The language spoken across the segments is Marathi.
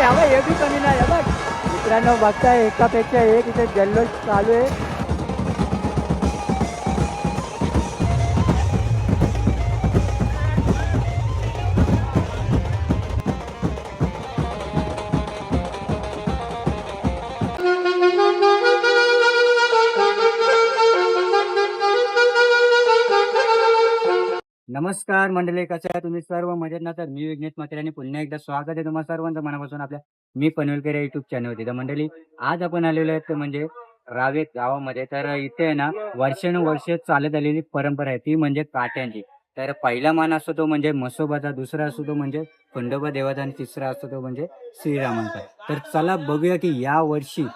यावं हे बी कमी नाही. हे बघ मित्रांनो बघताय एकापेक्षा एक इथे जल्लोष चालू आहे. नमस्कार मंडळी कसं आहे तुम्ही सर्व? मजेत ना? तर मी विघ्नेश म्हात्रे आणि पुन्हा एकदा स्वागत आहे तुम्हाला सर्वांचं मनापासून आपल्या मी पनवेलकर या युट्यूब चॅनलवरती तर मंडळी आज आपण आलेलो आहेत ते म्हणजे रावेत गावामध्ये. तर इथे आहे ना वर्षानुवर्ष चालत आलेली परंपरा आहे. ती म्हणजे काट्यांची. तर पहिला मान असतो तो म्हणजे मसोबाचा दुसरा असतो तो म्हणजे खंडोबा देवाचा आणि तिसरा असतो तो म्हणजे श्रीरामांचा. तर चला बघूया की या वर्षी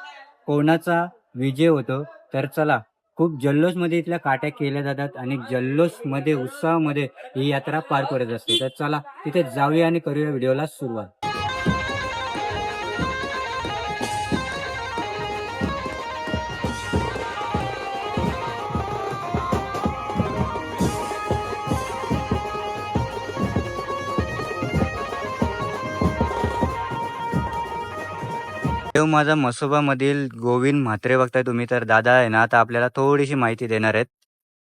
कोणाचा विजय होतो. तर चला खूप जल्लोषमध्ये इथल्या काट्या केल्या जातात आणि जल्लोषमध्ये उत्साहामध्ये ही यात्रा पार पडत असते. तर चला तिथे जाऊया आणि करूया व्हिडिओला सुरुवात. देव माझा मसोबा मधील गोविंद म्हात्रे बघताय तुम्ही तर दादा आहे ना आता आपल्याला थोडीशी माहिती देणार आहेत.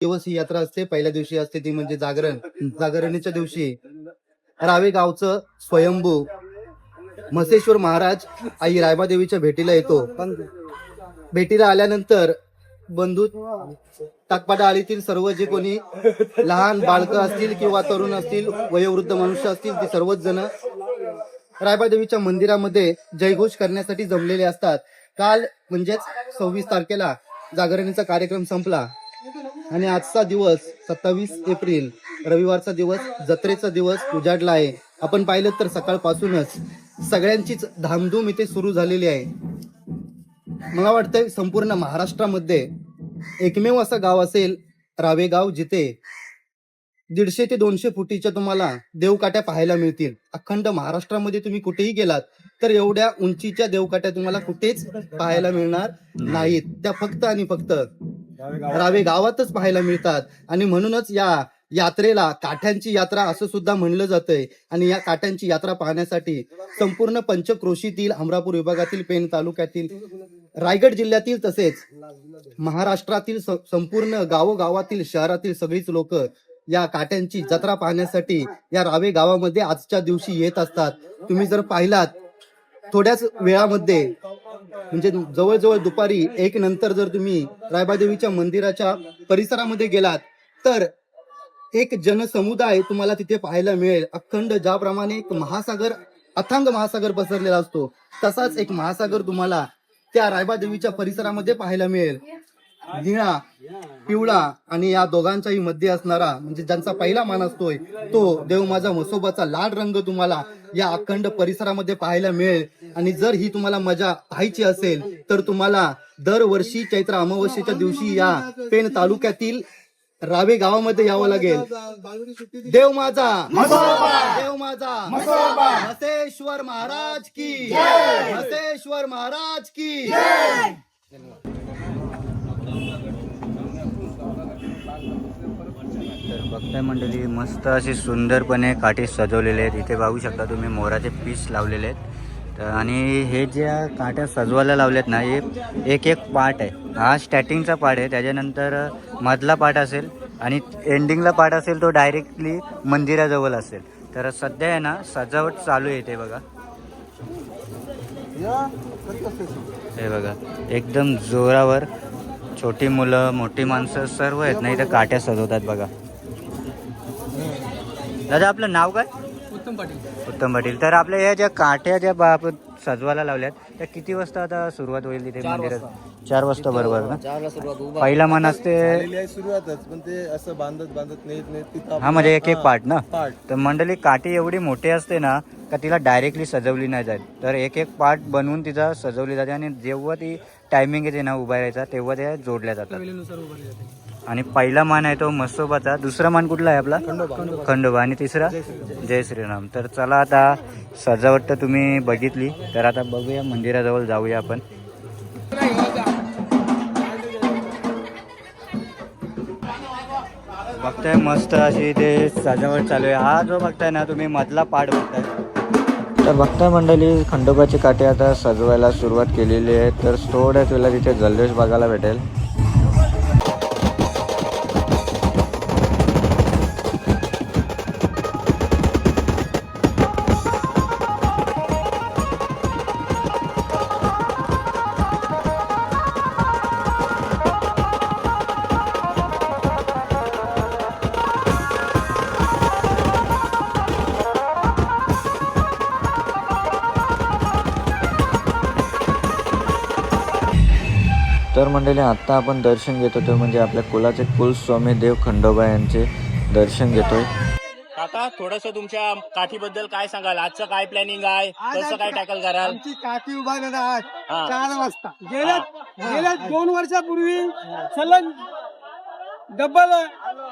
दिवस ही यात्रा असते पहिल्या दिवशी असते ती म्हणजे जागरण. जागरणीच्या दिवशी रावे गावचं स्वयंभू मसेश्वर महाराज आई रायबादेवीच्या भेटीला येतो. भेटीला आल्यानंतर बंधू टाकपाटा आळीतील सर्व जे कोणी लहान बाळकं असतील किंवा तरुण असतील वयोवृद्ध मनुष्य असतील ते सर्वच जण रायबादेवीच्या मंदिरामध्ये जयघोष करण्यासाठी जमलेले असतात. काल म्हणजेच सव्वीस तारखेला जागरणीचा कार्यक्रम संपला. आणि आजचा दिवस सत्तावीस एप्रिल रविवारचा दिवस जत्रेचा दिवस उजाडला आहे. आपण पाहिलं तर सकाळपासूनच सगळ्यांचीच धामधूम इथे सुरू झालेली आहे. मला वाटतंय संपूर्ण महाराष्ट्रामध्ये एकमेव असं गाव असेल रावेगाव जिथे दीडशे ते दोनशे फुटीच्या तुम्हाला देवकाट्या पाहायला मिळतील. अखंड महाराष्ट्रामध्ये तुम्ही कुठेही गेलात तर एवढ्या उंचीच्या देवकाट्या तुम्हाला कुठेच पाहायला मिळणार नाहीत. त्या फक्त आणि फक्त रावे गावातच पाहायला मिळतात. आणि म्हणूनच या यात्रेला काठ्यांची यात्रा असं सुद्धा म्हणलं जातंय. आणि या काठ्यांची यात्रा पाहण्यासाठी संपूर्ण पंचक्रोशीतील अमरापूर विभागातील पेण तालुक्यातील रायगड जिल्ह्यातील तसेच महाराष्ट्रातील संपूर्ण गावोगावातील शहरातील सगळीच लोक या काट्यांची जत्रा पाहण्यासाठी या रावे गावामध्ये आजच्या दिवशी येत असतात. तुम्ही जर पाहिलात थोड्याच वेळामध्ये म्हणजे जवळजवळ दुपारी एक नंतर जर तुम्ही रायबादेवीच्या मंदिराच्या परिसरामध्ये गेलात तर एक जनसमुदाय तुम्हाला तिथे पाहायला मिळेल. अखंड ज्याप्रमाणे एक महासागर अथांग महासागर पसरलेला असतो तसाच एक महासागर तुम्हाला त्या रायबादेवीच्या परिसरामध्ये पाहायला मिळेल. निळा पिवळा आणि या दोघांच्याही मध्ये असणारा म्हणजे ज्यांचा पहिला मान असतोय तो देव माझा मसोबाचा लाल रंग तुम्हाला या अखंड परिसरामध्ये पाहायला मिळेल. आणि जर ही तुम्हाला मजा पाहायची असेल तर तुम्हाला दरवर्षी चैत्र अमावस्येच्या दिवशी या पेण तालुक्यातील रावे गावामध्ये यावं लागेल. देव माझा देव माझा हसेश्वर महाराज की हसेश्वर महाराज की बघताय मंडळी मस्त अशी सुंदरपणे काठी सजवलेले आहेत. इथे बघू शकता तुम्ही मोराचे पीस लावलेले आहेत. तर आणि हे ज्या काट्या सजवायला लावल्यात ना हे एक एक पार्ट आहे. हा स्टार्टिंगचा पार्ट आहे. त्याच्यानंतर मधला पार्ट असेल आणि एंडिंगला पार्ट असेल तो डायरेक्टली मंदिराजवळ असेल. तर सध्या आहे ना सजावट चालू आहे इथे बघा. हे बघा एकदम जोरावर छोटी मुलं मोठी माणसं सर्व आहेत ना इथं काट्या सजवतात बघा. दादा आपलं नाव काय? उत्तम पाटील. उत्तम पाटील. तर आपल्या या ज्या काठ्या ज्या बा- आपण सजवायला लावल्यात त्या किती वाजता आता सुरुवात होईल तिथे मंदिरात? चार वाजता बरोबर ना? पहिला मन असते सुरुवातच पण ते असं बांधत बांधत तिथं हा म्हणजे एक एक पार्ट ना? पार्ट. तर मंडळी काठी एवढी मोठी असते ना का तिला डायरेक्टली सजवली नाही जात. तर एक एक पार्ट बनवून तिचा सजवली जाते आणि जेव्हा ती टायमिंग येते ना उभा राहायचा तेव्हा त्या जोडल्या जातात. आणि पहिला मान आहे तो मसोबाचा दुसरा मान कुठला आहे आपला? खंडोबा. आणि तिसरा? जय श्रीराम. तर चला आता सजावट तर तुम्ही बघितली. तर आता बघूया मंदिराजवळ जाऊया आपण. बघताय मस्त अशी इथे सजावट चालू आहे. हा जो बघताय ना तुम्ही मधला पार्ट बघताय. तर बघता मंडळी खंडोबाची काठी आता सजवायला सुरुवात केलेली आहे. तर थोड्याच वेळेला तिथे जल्लोष बघायला भेटेल. मंडळी आत्ता आपण दर्शन घेत होतो. म्हणजे आपल्या कुलाचे कुलस्वामी देव खंडोबा यांचे दर्शन घेतोय. काका थोडस तुमच्या काठीबद्दल काय सांगाल? आजचं काय प्लॅनिंग आहे? कसं काय टॅकल कराल? आमची काठी उभारणार हा. चार वाजता. गेल्या गेल्या दोन वर्षापूर्वी सलग डबल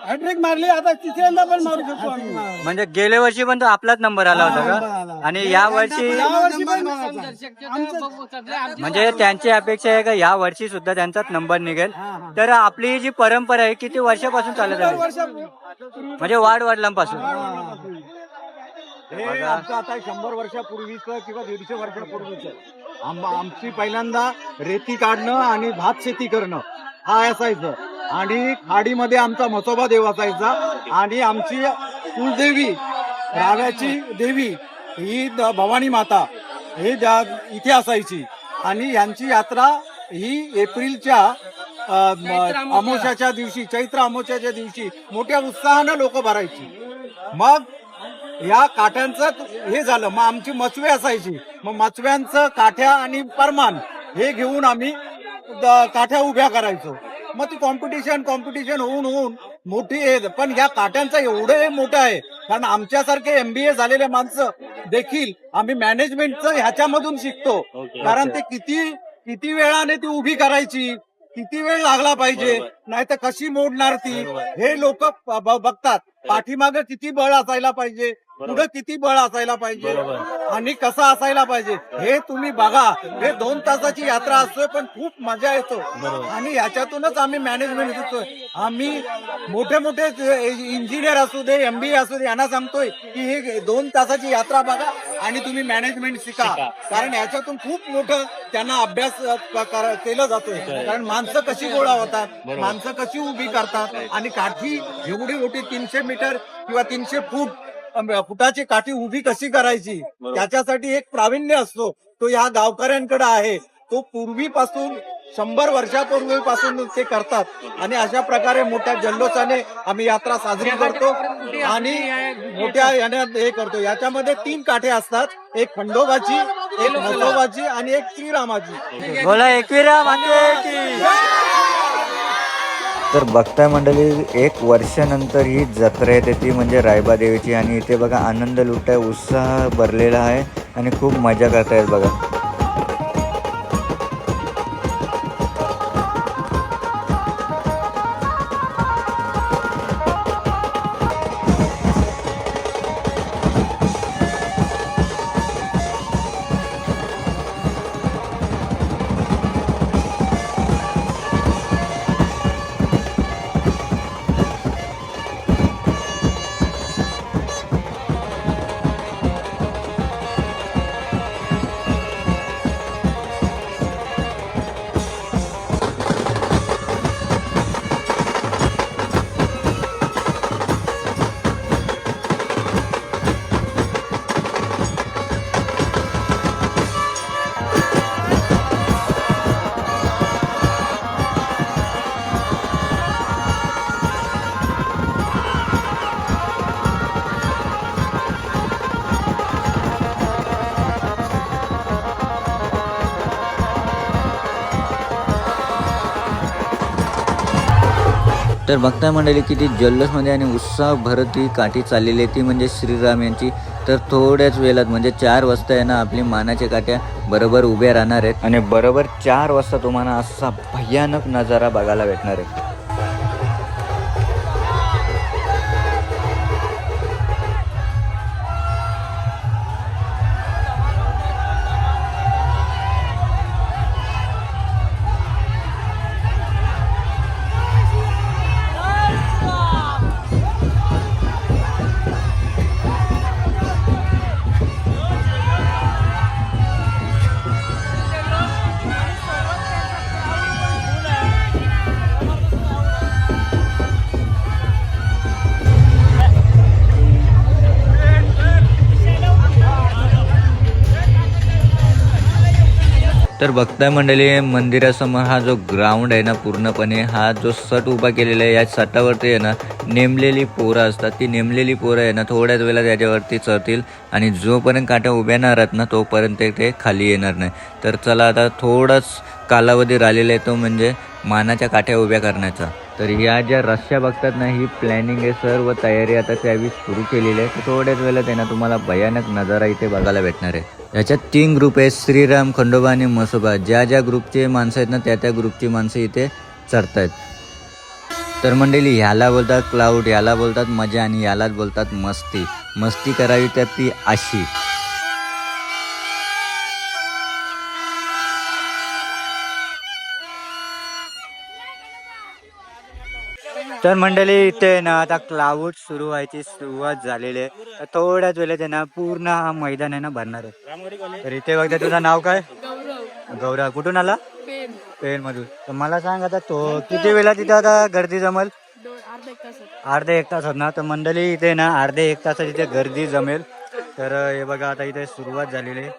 हॅट्रिक मारली आता तिसऱ्यांदा पण मारू शकतो आम्ही. म्हणजे गेल्या वर्षी पण तो आपलाच नंबर आला होता का? आणि या वर्षी यावर्षी पण आमचं- म्हणजे त्यांची अपेक्षा आहे का? या वर्षी सुद्धा त्यांचाच नंबर निघेल. तर आपली जी परंपरा आहे किती वर्षापासून चालत आहे? म्हणजे वाढ वडिलांपासून. हे आमचं आता शंभर वर्षापूर्वीचं किंवा दीडशे वर्षापूर्वीचं. आम आमची पहिल्यांदा रेती काढणं आणि भात शेती करणं. हा असायचं. आणि खाडीमध्ये आमचा मसोबा देव असायचा आणि आमची कुलदेवी राव्याची देवी ही द- भवानी माता ही इथे असायची आणि यांची यात्रा ही एप्रिलच्या अ, म- अमावस्याच्या दिवशी चैत्र अमावस्याच्या दिवशी मोठ्या उत्साहानं लोक भरायची. मग या काठ्यांचं हे झालं. मग आमची मचवे असायची. मग मचव्यांचं काठ्या आणि परमान हे घेऊन आम्ही काठ्या उभ्या करायचो. मग ती कॉम्पिटिशन कॉम्पिटिशन होऊन होऊन मोठी आहे पण या काठ्यांचं एवढं हे मोठं आहे. कारण आमच्यासारखे एमबीए झालेले माणसं देखील आम्ही मॅनेजमेंटचं ह्याच्यामधून शिकतो. कारण ते किती किती वेळाने ती उभी करायची किती वेळ लागला पाहिजे नाही तर कशी मोडणार ती हे लोक बघतात. पाठीमागे किती बळ असायला पाहिजे पुढे किती बळ असायला पाहिजे आणि कसं असायला पाहिजे हे तुम्ही बघा. हे दोन तासाची यात्रा असतोय पण खूप मजा येतो. आणि याच्यातूनच आम्ही मॅनेजमेंट शिकतोय आम्ही मोठे मोठे इंजिनियर असू दे एमबीए असू दे यांना सांगतोय की हे दोन तासाची यात्रा बघा आणि तुम्ही मॅनेजमेंट शिका. कारण याच्यातून खूप मोठं त्यांना अभ्यास केलं जातोय. कारण माणसं कशी गोळा होतात माणसं कशी उभी करतात आणि काठी एवढी मोठी तीनशे मीटर किंवा तीनशे फूट फुटाची काठी उभी कशी करायची? त्याच्यासाठी एक प्रावीण्य असतो. तो या गावकऱ्यांकडे आहे. तो पूर्वीपासून शंभर वर्षापूर्वीपासून ते करतात. आणि अशा प्रकारे मोठ्या जल्लोषाने आम्ही यात्रा साजरी करतो. आणि मोठ्या याने हे करतो. याच्यामध्ये तीन काठे असतात. एक खंडोबाची एक मसोबाची आणि एक श्रीरामाची. बोला एकविरा तर बघताय मंडळी एक वर्षानंतर ही जत्रा येते. ती म्हणजे रायबा देवीची. आणि इथे बघा आनंद लुटाय उत्साह भरलेला आहे. आणि खूप मजा करतायत बघा. तर बघताय मंडळी किती जल्लोषमध्ये आणि उत्साह भरत ही काठी चाललेली आहे. ती म्हणजे श्रीराम यांची. तर थोड्याच वेळात म्हणजे चार वाजता आहे ना आपली मानाच्या काठ्या बरोबर उभ्या राहणार आहेत. आणि बरोबर चार वाजता तुम्हाला असा भयानक नजारा बघायला भेटणार आहे. तर बघताय मंडळी मंदिरासमोर हा जो ग्राउंड आहे ना पूर्णपणे हा जो सट उभा केलेला आहे या सटावरती आहे ना नेमलेली पोरं असतात. ती नेमलेली पोरं आहे ना थोड्याच वेळा त्याच्यावरती चढतील आणि जोपर्यंत काट्या उभ्या नाही राहत ना तोपर्यंत ते खाली येणार नाही. तर चला आता थोडाच कालावधी राहिलेला आहे तो म्हणजे मानाच्या काठ्या उभ्या करण्याचा. तर या ज्या रस्त्या बघतात ना ही प्लॅनिंग आहे सर्व तयारी आता त्यावेळी सुरू केलेली आहे. तर थोड्याच वेळात आहे ना तुम्हाला भयानक नजारा इथे बघायला भेटणार आहे. याच्यात तीन ग्रुप आहेत श्रीराम खंडोबा आणि मसोबा. ज्या ज्या ग्रुपचे माणसं आहेत ना त्या त्या ग्रुपची माणसं इथे चढत आहेत तर मंडळी ह्याला बोलतात क्लाउड याला बोलतात मजा आणि यालाच बोलतात मस्ती. मस्ती करावी तर ती अशी. तर मंडळी इथे ना आता क्लाउड सुरू व्हायची सुरुवात झालेली आहे. थोड्याच वेळेत आहे ना पूर्ण हा मैदान आहे ना भरणार आहे. तर इथे बघता तुझं नाव काय? गौरव. कुठून आला? पेन मधून तर मला सांग आता तो किती वेळा तिथे आता गर्दी जमल? अर्धे एक तासात. ना? तर मंडळी इथे ना अर्धे एक तासात इथे गर्दी जमेल. तर हे बघा आता इथे सुरुवात झालेली आहे.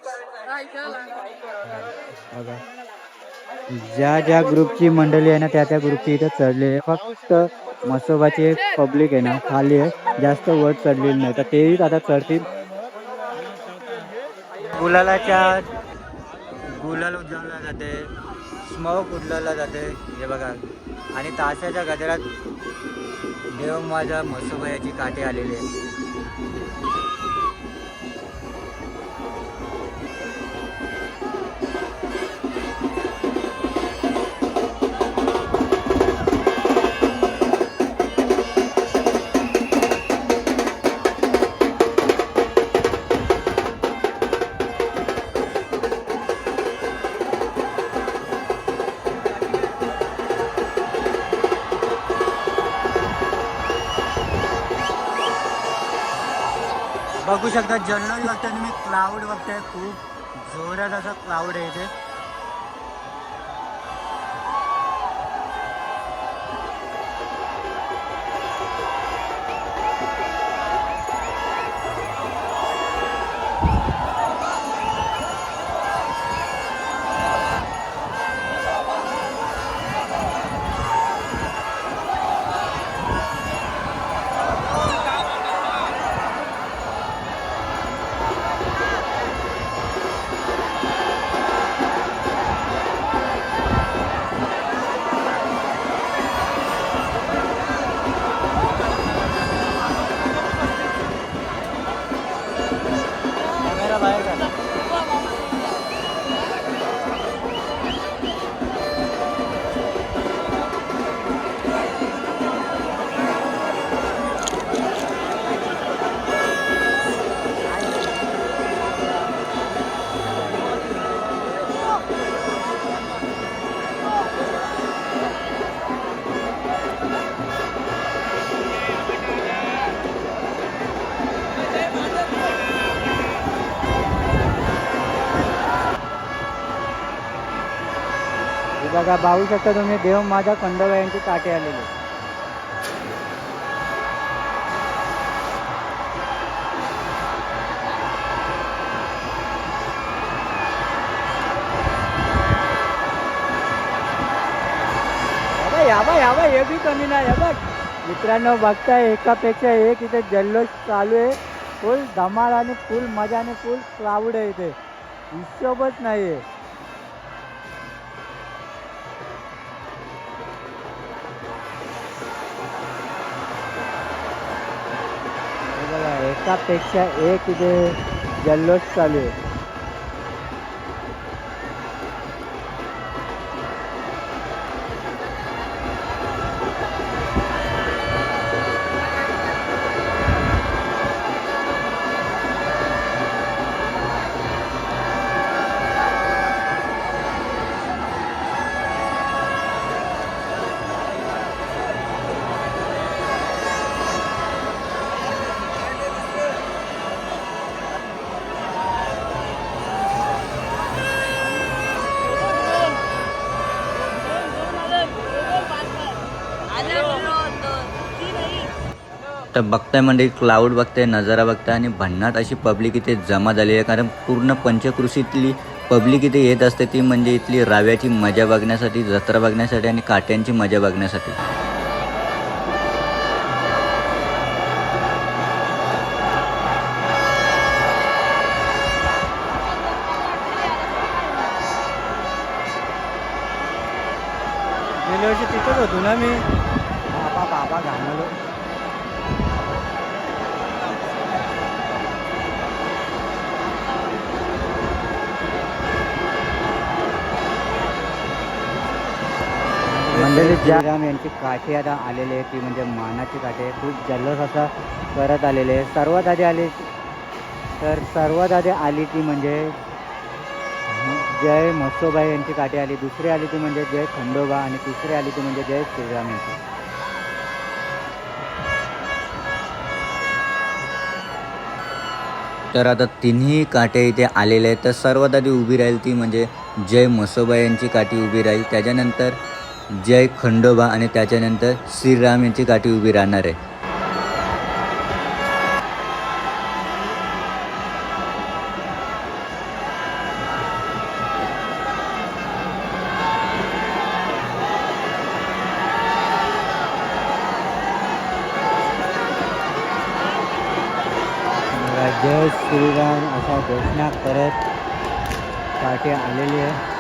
बघा. ज्या ज्या ग्रुपची मंडळी आहे ना त्या त्या ग्रुपची इथे चढले आहे. फक्त मसोबाची पब्लिक आहे ना खाली आहे. जास्त वर चढलेली नाही. तर तेही आता चढतील. गुलालाच्या गुलाल उजवला जाते. स्मोक उडवला जाते. हे बघा. आणि ताशाच्या गजरात देव माझ्या मसोबायाची काठी आलेली आहे. शकता. जनरल बघताय तुम्ही क्लाऊड बघताय खूप जोरात असा क्लाउड आहे इथे. बघा पाहू शकता तुम्ही देव माझ्या खंडोबा यांची काठी आलेली या या हे बी कमी नाही आहे बघ. मित्रांनो बघताय एकापेक्षा एक इथे जल्लोष चालू आहे. फुल धमाल आणि फुल मजा आणि फुल क्राऊड आहे इथे. हिशोबच नाही आहे एकापेक्षा एक इथे जल्लोष चालू आहे. तर बघताय म्हणजे क्लाऊड बघताय नजारा बघताय आणि भन्नाट अशी पब्लिक इथे जमा झाली आहे. कारण पूर्ण पंचकृषीतली पब्लिक इथे येत असते ती म्हणजे इथली राव्याची मजा बघण्यासाठी जत्रा बघण्यासाठी आणि काट्यांची मजा बघण्यासाठी. जयराम यांची काठी आता आलेली आहे. ती म्हणजे मानाची काठी आहे. खूप जल्लोष असा करत आलेले आहे. सर्वात आधी आली तर सर्वात आधी आली ती म्हणजे जय मत्सोबाई यांची काठी आली. दुसरी आली ती म्हणजे जय खंडोबा आणि तिसरी आली ती म्हणजे जय श्रीराम यांची. तर आता तिन्ही काटे इथे आलेले आहेत. तर सर्वात आधी उभी राहील ती म्हणजे जय मसोबा यांची काठी उभी राहील. त्याच्यानंतर जय खंडोबा आणि त्याच्यानंतर श्रीराम यांची काठी उभी राहणार आहे. जय श्रीराम असा घोषणा करत काठी आलेली आहे.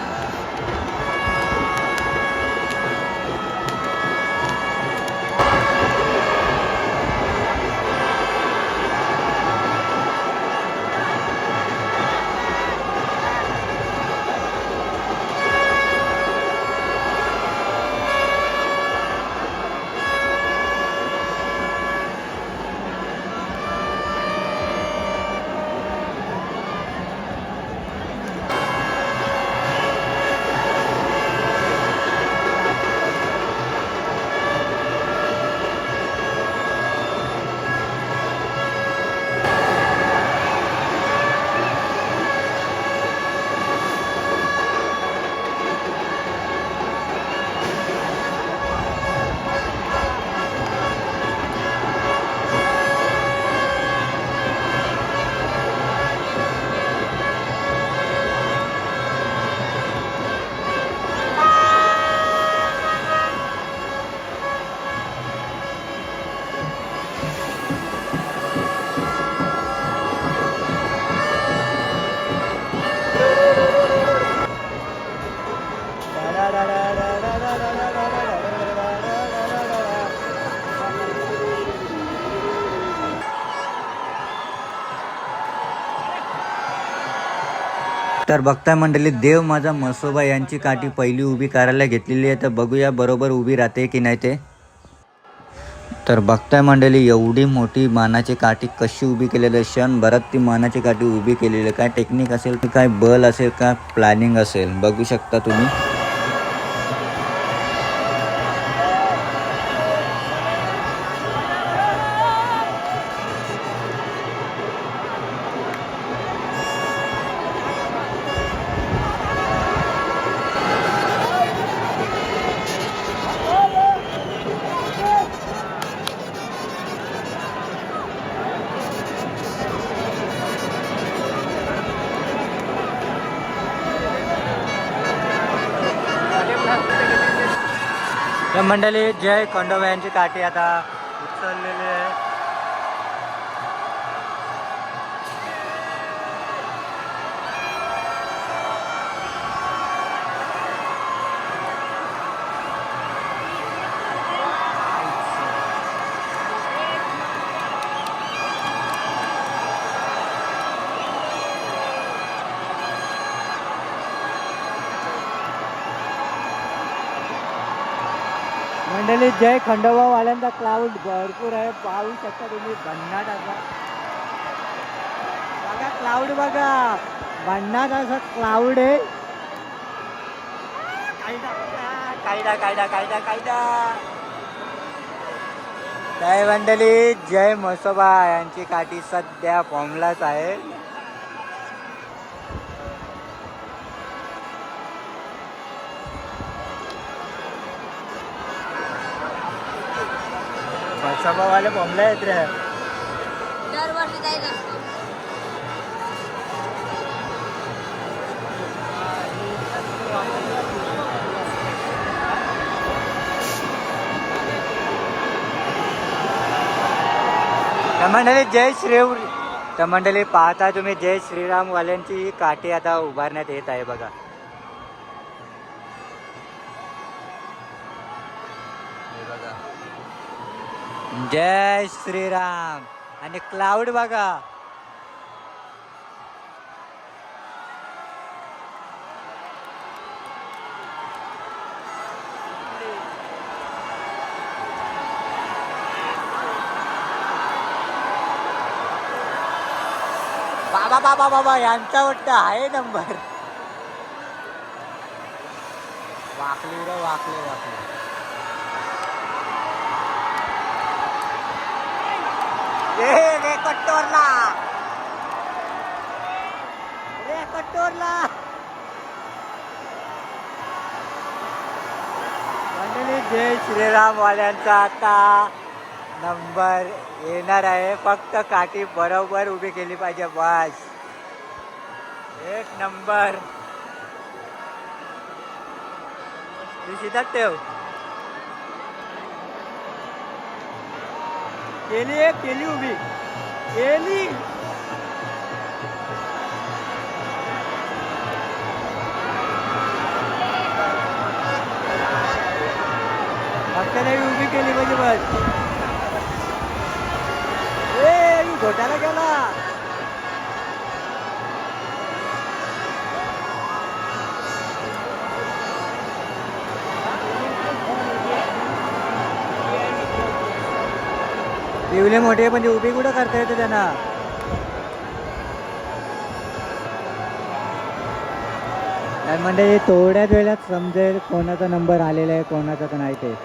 तर बघताय मंडळी देव माझा मसोबा यांची काठी पहिली उभी करायला घेतलेली आहे. तर बघूया बरोबर उभी राहते की नाही ते. तर बघताय मंडळी एवढी मोठी मानाची काठी कशी उभी केलेली आहे? क्षणभरात ती मानाची काठी उभी केलेली आहे. काय टेक्निक असेल की काय बल असेल काय प्लॅनिंग असेल बघू शकता तुम्ही. तर मंडळी जय खंडोबा यांची काठी आता उचललेली आहे. फायनली जय खंडोबा वाल्यांचा क्लाउड भरपूर आहे. पाहू शकता तुम्ही भन्नाट असा बघा क्लाउड बघा. भन्नाट असा क्लाउड आहे. कायदा कायदा कायदा कायदा जय मंडळी जय म्हसोबा यांची काठी सध्या फॉर्मलाच आहे. सभावाले बॉम्बला येत रे. दरवर्षी जाईल मंडळी जय श्री तर मंडळी पाहता तुम्ही जय श्रीराम वाल्यांची काठी आता उभारण्यात येत आहे बघा. जय श्रीराम. आणि क्लाउड बघा. बाबा बाबा बाबा यांचा वाटतं आहे नंबर वाकली रे वाकले वाकले ए रे कट्टोरला. रे कट्टोरला. मंडळी जय श्रीराम वाल्यांचा आता नंबर येणार आहे. फक्त काठी बरोबर उभी केली पाहिजे बस. एक नंबर. निशितात ठेव. केली एक केली उभी. केली. फक्त नाही उभी केली पाहिजे बस. ए मी घोटाला गेला पिवले मोठे म्हणजे उभी कुठं करता येते त्यांना? म्हणजे थोड्याच वेळात समजेल कोणाचा नंबर आलेला आहे कोणाचा तर नाही ते.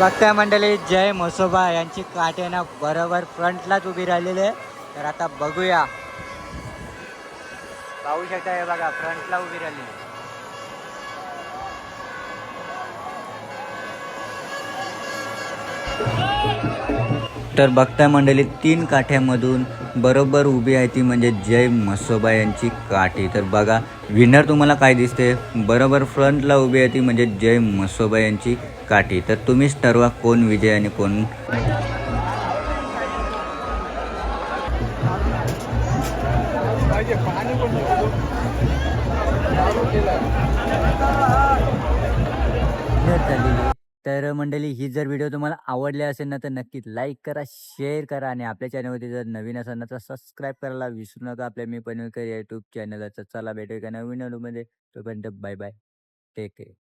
बघताय मंडळी जय मसोबा यांची काटेना बरोबर फ्रंटलाच उभी राहिलेली आहे. तर आता बघूया. पाहू शकता हे बघा फ्रंटला उभी राहिलेली आहे. तर बघताय मंडळी तीन काठ्यामधून बरोबर उभी आहे ती म्हणजे जय म्हसोबा यांची काठी. तर बघा विनर तुम्हाला काय दिसते बरोबर फ्रंटला उभी आहे ती म्हणजे जय म्हसोबा यांची काठी. तर तुम्हीच ठरवा कोण विजय आणि कोण मंडळी ही जर व्हिडिओ तुम्हाला आवडले असेल ना तर नक्कीच लाईक करा शेअर करा आणि आपल्या चॅनलमध्ये जर नवीन असेल ना तर सबस्क्राईब करायला विसरू नका. आपल्या मी पनवेलकर यूट्यूब चॅनलला तर चला भेटू एका नवीन व्हिडिओमध्ये. तोपर्यंत बाय बाय टेक केअर.